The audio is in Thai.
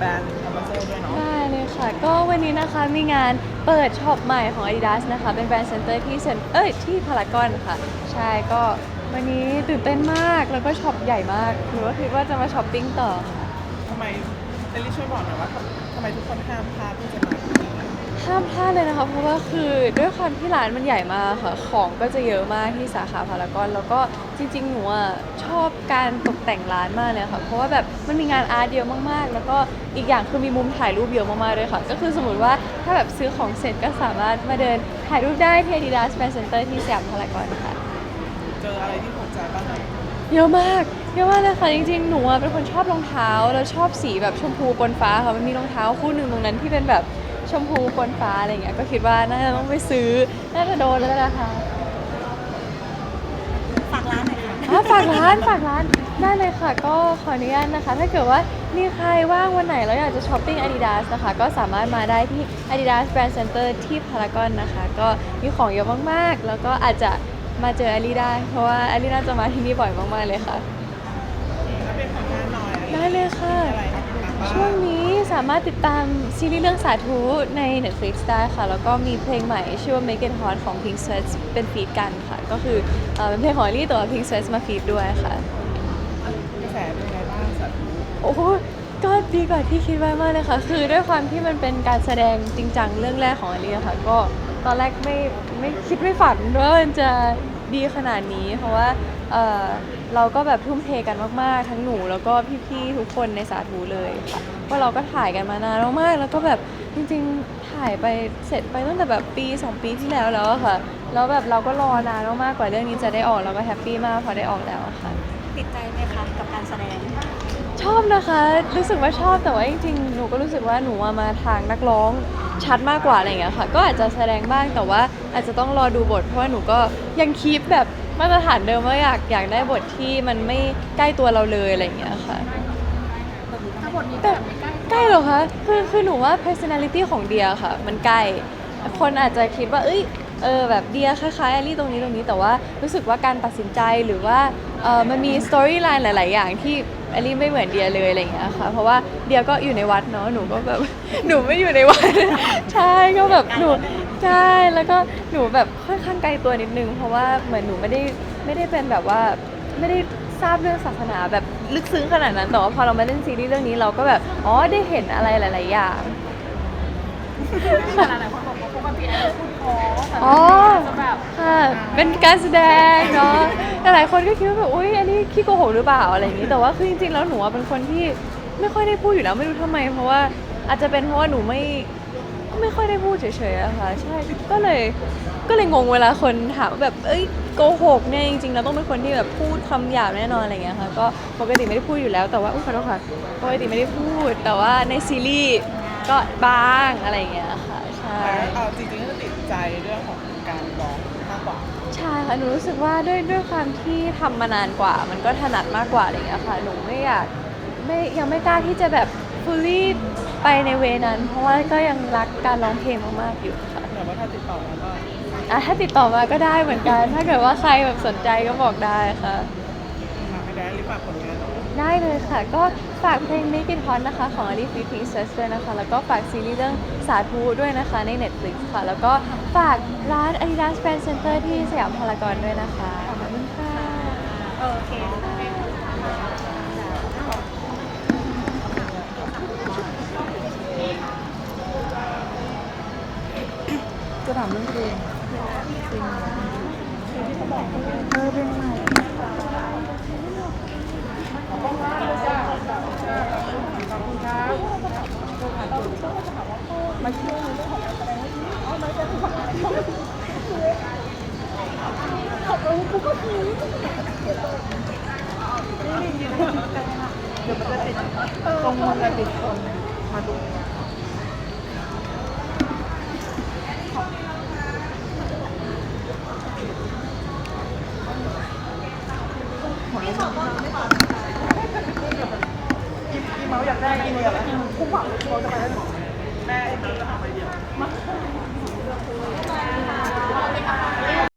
แบรนด์คาร์บอนเซอร์ด้วยเนาะได้เลยค่ะ ก็วันนี้นะคะมีงานเปิดช็อปใหม่ของ Adidas นะคะ เป็นแบรนด์เซ็นเตอร์ที่เซ็นเอ้ยที่พารากอนค่ะ ใช่ก็วันนี้ตื่นเต้นมากแล้วก็ช็อปใหญ่มากหนูก็คิดว่าจะมาช้อปปิ้งต่อค่ะทำไมเอลลี่ช่วยบอกหน่อยว่าทำทำไมทุกคนห้ามพลาดที่จะมาที่นี่ ห้ามพลาดเลยนะคะ เพราะว่าคือด้วยความที่ร้านมันใหญ่มากค่ะ ของก็จะเยอะมากที่สาขาพารากอน แล้วก็จริงๆ หนูอะชอบการตกแต่งร้านมากเลยค่ะ เพราะว่าแบบมันมีงานอาร์ตเยอะมากๆ แล้วก็อีกอย่างคือมีมุมถ่ายรูปเยอะมากๆเลยค่ะ ก็คือสมมติว่าถ้าแบบซื้อของเสร็จก็สามารถมาเดินถ่ายรูปได้ที่ Adidas Fan Center ที่สยามพารากอนค่ะ เจออะไรที่ถูกใจบ้างไหมเยอะมากเยอะมากเลยค่ะจริงๆ หนูอะเป็นคนชอบรองเท้า แล้วชอบสีแบบชมพูปนฟ้าค่ะ มันมีรองเท้าคู่หนึ่งตรงนั้นที่เป็นแบบ ชมพูปนฟ้าอะไรอย่างเงี้ยก็คิดว่าน่าจะต้องไปซื้อน่าจะโดนแล้วนะคะฝากร้านหน่อยค่ะ อะฝากร้านฝากร้านได้เลยค่ะ ก็ขออนุญาตนะคะ ถ้าเกิดว่ามีใครว่างวันไหนแล้วอยากจะช้อปปิ้ง Adidas นะคะ ก็สามารถมาได้ที่ Adidas Brand Center ที่พารากอนนะคะ ก็มีของเยอะมากๆ แล้วก็อาจจะมาเจออลีได้ เพราะว่าอลีน่าจะมาที่นี่บ่อยมากๆเลยค่ะ ถ้าเป็นผลงานหน่อยได้เลยค่ะ อะไร ให้ติดตามบ้างช่วงนี้สามารถติดตามซีรีส์เรื่องสาธุใน Netflix ได้ค่ะ แล้วก็มีเพลงใหม่ชื่อว่า Make It Hot ของ Pink Sweats เป็นฟีดกันค่ะ ก็คือเอ่อเป็นเพลงของอลี่แต่ว่า Pink Sweats มาฟีดด้วยค่ะ กระแสเป็นไงบ้างสัตว์โอ้โหก็ดีกว่าที่คิดไว้มากเลยค่ะ คือด้วยความที่มันเป็นการแสดงจริงจังเรื่องแรกของอลีอะค่ะ ก็ตอนแรกไม่ไม่คิดไม่ฝันว่ามันจะ ดีขนาดนี้ เพราะว่าเอ่อเราก็แบบทุ่มเทกันมากๆ ทั้งหนูแล้วก็พี่ๆทุกคนในสาธุเลยค่ะว่าเราก็ถ่ายกันมานานมากๆแล้วก็แบบจริงๆถ่ายไปเสร็จไปตั้งแต่แบบปีสองปีที่แล้วแล้วอะค่ะแล้วแบบเราก็รอนานมากๆกว่าเรื่องนี้จะได้ออกเราก็แฮปปี้มากพอได้ออกแล้วอะค่ะ ติดใจไหมคะกับการแสดง ชอบนะคะ รู้สึกว่าชอบแต่ว่าจริงๆ หนูก็รู้สึกว่าหนูอะมาทางนักร้องชัดมากกว่าอะไรอย่างเงี้ยค่ะ ก็อาจจะแสดงบ้างแต่ว่าอาจจะต้องรอดูบท เพราะว่าหนูก็ยังคีปแบบมาตรฐานเดิมว่าอยากอยากได้บทที่มันไม่ใกล้ตัวเราเลยอะไรอย่างเงี้ยค่ะ ถ้าบทนี้แต่ใกล้เหรอคะ คือคือหนูว่า personality ของเดียค่ะ มันใกล้ คนอาจจะคิดว่า เอ้ย เออแบบเดียคล้ายๆแอลลี่ตรงนี้ตรงนี้ แต่ว่ารู้สึกว่าการตัดสินใจหรือว่าเออมันมี storyline หลาย ๆ อย่างที่ แอลลี่ไม่เหมือนเดียเลยอะไรอย่างเงี้ยค่ะ เพราะว่าเดียก็อยู่ในวัดเนาะหนูก็แบบ หนูไม่อยู่ในวัด ใช่ก็แบบหนูใช่แล้วก็หนูแบบค่อนข้างไกลตัวนิดนึง เพราะว่าเหมือนหนูไม่ได้ไม่ได้เป็นแบบว่าไม่ได้ทราบเรื่องศาสนาแบบลึกซึ้งขนาดนั้นแต่ว่าพอเรามาเล่นซีรีส์เรื่องนี้เราก็แบบอ๋อได้เห็นอะไรหลาย ๆ อย่าง หลายคน บอกว่าปกติแอร์พูดพอแต่อ๋อจะแบบค่ะเป็นการแสดงเนาะแต่หลายคนก็คิดว่าแบบอุ้ยอันนี้ขี้โกหกหรือเปล่าอะไรอย่างนี้แต่ว่าคือจริงๆแล้วหนูอะเป็นคนที่ไม่ค่อยได้พูดอยู่แล้วไม่รู้ทำไม เพราะว่าอาจจะเป็นเพราะว่าหนูไม่ไม่ค่อยได้พูดเฉยๆอะค่ะใช่ก็เลยก็เลยงงเวลาคนถามว่าแบบเอ้ยโกหกเนี่ยจริงๆเราต้องเป็นคนที่แบบพูดคำหยาบแน่นอนอะไรอย่างเงี้ยค่ะก็ปกติไม่ได้พูดอยู่แล้วแต่ว่าอุ้ยขอโทษค่ะปกติไม่ได้พูดแต่ว่าในซีรีส์ก็บ้างอะไรอย่างเงี้ยค่ะใช่แต่เอาจริงๆก็ติดใจเรื่องของการร้องมากกว่า ใช่ค่ะหนูรู้สึกว่าด้วยด้วยความที่ทำมานานกว่า มันก็ถนัดมากกว่าอะไรอย่างเงี้ยค่ะหนูไม่อยากไม่ยังไม่กล้าที่จะแบบ fully ไปในเวนั้น เพราะว่าก็ยังรักการร้องเพลงมากๆอยู่ค่ะแต่ว่าถ้าติดต่อมาก็อะถ้าติดต่อมาก็ได้เหมือนกัน ถ้าเกิดว่าใครแบบสนใจก็บอกได้ค่ะ มาให้ได้รีบฝากผลงานหน่อย ได้เลยค่ะ ก็ฝากเพลง Make It Hot นะคะ ของ Ali f i t Pink s e s ด้วยนะคะ แล้วก็ฝากซีรีส์เรื่องสาธุด้วยนะคะใน Netflix ค่ะ แล้วก็ฝากร้าน Adidas Brand Center ที่สยามพารากอนด้วยนะคะขอบคุณค่ะโอเคจะถามเรื่องเพลงเออเพลงใหม่ มาช่วยในเรื่องของการแสดงว่าอ๋อามาจะฝากขอบคุณกูก็คือเดี๋ยวมันจะติดตรงมันจะติดคนมาดู แม่กินเดียวกูหวังว่าเขาจะไปได้หอแม่กทำไปเดียว